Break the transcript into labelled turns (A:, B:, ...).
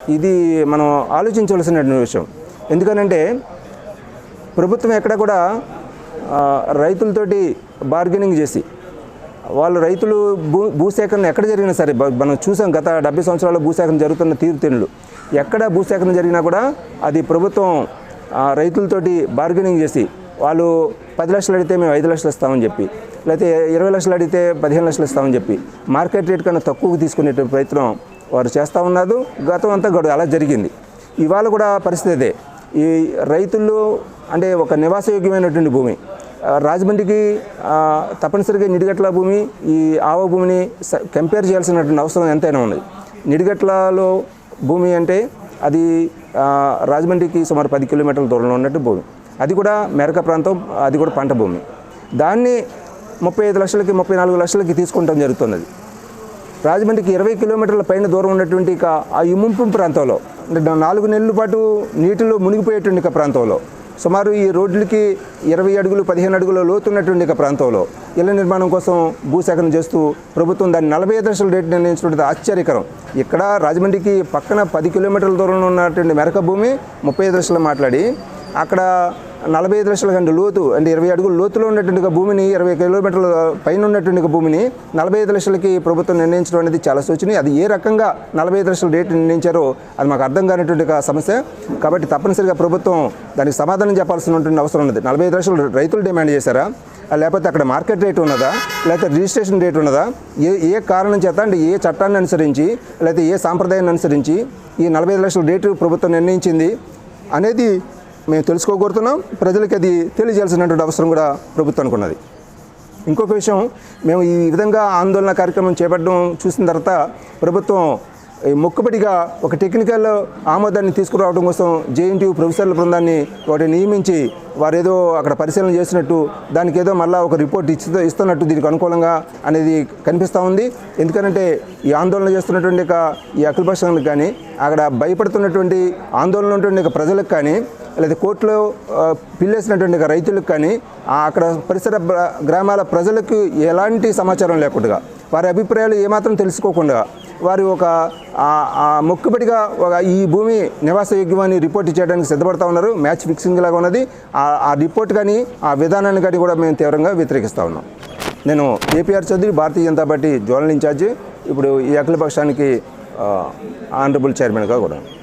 A: ఇది మనం ఆలోచించవలసిన విషయం. ఎందుకనంటే ప్రభుత్వం ఎక్కడ కూడా రైతులతోటి బార్గెనింగ్ చేసి వాళ్ళు రైతులు భూ భూసేకరణ ఎక్కడ జరిగినా సరే మనం చూసాం గత డెబ్బై సంవత్సరాల భూసేకరణ జరుగుతున్న తీరుతెన్నులు. ఎక్కడ భూసేకరణ జరిగినా కూడా అది ప్రభుత్వం రైతులతోటి బార్గెనింగ్ చేసి వాళ్ళు పది లక్షలు అడిగితే మేము ఐదు లక్షలు ఇస్తామని చెప్పి లేకపోతే ఇరవై లక్షలు అడిగితే పదిహేను లక్షలు ఇస్తామని చెప్పి మార్కెట్ రేట్ కన్నా తక్కువకు తీసుకునే ప్రయత్నం వారు చేస్తూ ఉన్నారు గతం అంతా గడువు అలా జరిగింది. ఇవాళ కూడా పరిస్థితి అదే. ఈ రైతులు అంటే ఒక నివాసయోగ్యమైనటువంటి భూమి. రాజమండ్రికి తప్పనిసరిగా నిడిగట్ల భూమి ఈ ఆవ భూమిని స- కంపేర్ చేయాల్సినటువంటి అవసరం ఎంతైనా ఉంది నిడిగట్లలో భూమి అంటే అది రాజమండ్రికి సుమారు పది కిలోమీటర్ల దూరంలో ఉన్నట్టు భూమి. అది కూడా మెరక ప్రాంతం అది కూడా పంట భూమి. దాన్ని ముప్పై ఐదు లక్షలకి ముప్పై నాలుగు లక్షలకి తీసుకుంటాం జరుగుతున్నది. రాజమండ్రికి ఇరవై కిలోమీటర్ల పైన దూరం ఉన్నటువంటి ఇక ఆ ఇముంపు ప్రాంతంలో నాలుగు నెలల పాటు నీటిలో మునిగిపోయేటువంటి ఇక ప్రాంతంలో సుమారు ఈ రోడ్లకి ఇరవై అడుగులు పదిహేను అడుగుల లోతున్నటువంటి ఇక ప్రాంతంలో ఇళ్ళ నిర్మాణం కోసం భూసేకరణ చేస్తూ ప్రభుత్వం దాన్ని నలభై ఐదు లక్షల రేటు నిర్ణయించినటువంటి ఆశ్చర్యకరం. ఇక్కడ రాజమండ్రికి పక్కన పది కిలోమీటర్ల దూరంలో ఉన్నటువంటి మెరక భూమి ముప్పై ఐదు లక్షలు మాట్లాడి అక్కడ నలభై ఐదు లక్షల కంటే లోతు అంటే ఇరవై అడుగుల లోతులో ఉన్నటువంటి భూమిని ఇరవై కిలోమీటర్ల పైన ఉన్నటువంటి భూమిని నలభై ఐదు లక్షలకి ప్రభుత్వం నిర్ణయించడం అనేది చాలా సూచనీయం అది ఏ రకంగా నలభై ఐదు లక్షల రేటు నిర్ణయించారో అది మాకు అర్థం కానిటువంటి సమస్య. కాబట్టి తప్పనిసరిగా ప్రభుత్వం దానికి సమాధానం చెప్పాల్సినటువంటి అవసరం ఉన్నది. నలభై ఐదు లక్షలు రైతులు డిమాండ్ చేశారా? లేకపోతే అక్కడ మార్కెట్ రేట్ ఉన్నదా? లేకపోతే రిజిస్ట్రేషన్ రేట్ ఉన్నదా? ఏ ఏ కారణం చేత అంటే ఏ చట్టాన్ని అనుసరించి లేకపోతే ఏ సాంప్రదాయాన్ని అనుసరించి ఈ నలభై ఐదు లక్షల రేటు ప్రభుత్వం నిర్ణయించింది అనేది మేము తెలుసుకోగోరుతున్నాం. ప్రజలకి అది తెలియజేయాల్సినటువంటి అవసరం కూడా ప్రభుత్వానికి ఉన్నది ఇంకొక విషయం మేము ఈ విధంగా ఆందోళన కార్యక్రమం చేపట్టడం చూసిన తర్వాత ప్రభుత్వం మొక్కుబడిగా ఒక టెక్నికల్ ఆమోదాన్ని తీసుకురావడం కోసం జేఎన్టీయూ ప్రొఫెసర్ల బృందాన్ని వాటిని నియమించి వారేదో అక్కడ పరిశీలన చేసినట్టు దానికి ఏదో మళ్ళీ ఒక రిపోర్ట్ ఇస్తూ ఇస్తున్నట్టు దీనికి అనుకూలంగా అనేది కనిపిస్తూ ఉంది. ఎందుకంటే ఈ ఆందోళన చేస్తున్నటువంటి ఈ ఈ అఖిలపక్షానికి కానీ అక్కడ భయపడుతున్నటువంటి ఆందోళన ఉన్నటువంటి ప్రజలకు కానీ లేదా కోర్టులో పిల్లేసినటువంటి రైతులకు కానీ అక్కడ పరిసర గ్రామాల ప్రజలకు ఎలాంటి సమాచారం లేకుండా వారి అభిప్రాయాలు ఏమాత్రం తెలుసుకోకుండా వారి ఒక మొక్కుబడిగా ఒక ఈ భూమి నివాస యోగ్యమని రిపోర్ట్ చేయడానికి సిద్ధపడతా ఉన్నారు. మ్యాచ్ ఫిక్సింగ్ లాగా ఉన్నది. ఆ- ఆ రిపోర్ట్ కానీ ఆ విధానాన్ని కానీ కూడా మేము తీవ్రంగా వ్యతిరేకిస్తూ ఉన్నాం. నేను APR Chowdary Bharatiya Janata party zonal incharge. ఇప్పుడు ఈ అఖిల పక్షానికి ఆనరబుల్ చైర్మన్గా కూడా